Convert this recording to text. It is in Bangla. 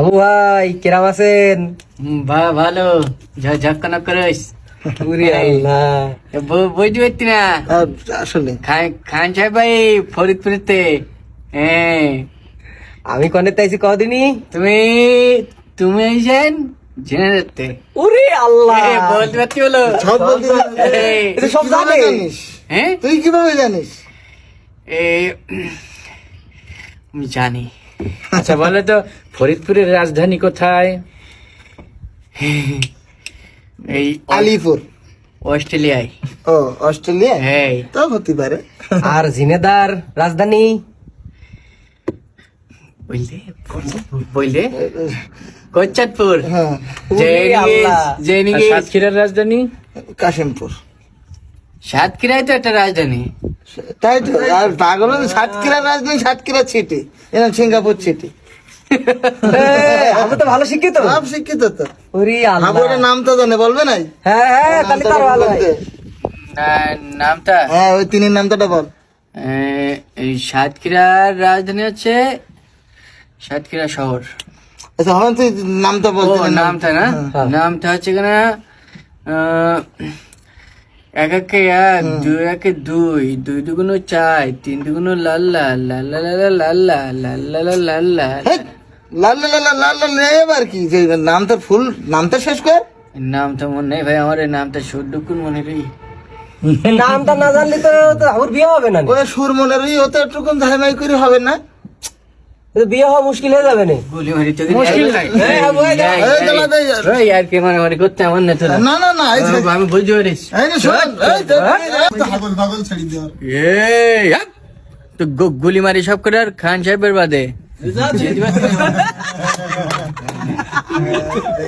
আবু ভাই কিরাম আছেন? ভা- ভালো। ঝকনা করিস উরি আল্লাহ। বুঝতে পারছি না? আসলে। খান- খান সাহেব ভাই ফরিদপুরেতে। হ্যাঁ আমি কনে তাইছি কদিনই? তুমি তুমি এসেন জেনে যেতে আল্লাহ। বলতে পারছি বলো সব বলতে এটা সব জানিস? হ্যাঁ? তুই কীভাবে জানিস? আমি জানি। আচ্ছা বলো তো ফরিদপুরের রাজধানী কোথায়? এই আলিপুর। অস্ট্রেলিয়ায়। ও অস্ট্রেলিয়া হ্যাঁ। তো হতে পারে। আর জিনেদার রাজধানী? বললে? বললে? কোচাতপুর হ্যাঁ। সাতক্ষীরার রাজধানী? কাশিমপুর। সাতক্ষীরাই তো একটা রাজধানী। তাই তো আর পাগল সাতক্ষীরা রাজধানী সাতক্ষীরা ছিটি এরকম সিঙ্গাপুর আমি তো ভালো শিক্ষিত। সব শিক্ষিত তো। আল্লাহ। নাম তো জানে বলবে নাই? হ্যাঁ হ্যাঁ তাহলে তার ভালো নামটা? হ্যাঁ ওই তিনের নামটা বল। এই সাতক্ষীরার রাজধানী হচ্ছে সাতক্ষীরা শহর। আচ্ছা তুই নামটা বল নামটা না? হ্যাঁ। নামটা হচ্ছে কিনা আহ, এক একে এক দুই একে দুই দুই দুগুণ চার তিন দুগুণ লাল্লা লাল্লা লাল্লা লাল্লা লাল্লা লাল্লা লাল্লা হেৎ, লাল লাল লাল লাল লাল লাল এবার কি যে নামটা ফুল নামটা শেষ কর নামটা মনে নেই ভাই আমার এই নামটা সদ্যকুন মনে নেই এই নামটা না জানলে তো তো আমার বিয়ে হবে না ওই সুর মনের ওই ওতে একটুকুন ধাইমাই করে হবে না তো বিয়ে হওয়া মুশকিল হয়ে যাবে না। গুলি মারি তো মুশকিল? নাই। এই, আবু, এই, এই, এই, দাঁড়া, এই, দাঁড়া। এই, আর কি মানে মানে করতে আমার না তোরা না না না আমি বুঝতে পারিস এই যে শোন এই তো- গুলি মারি সব করে আর খান সাহেবের বাদে।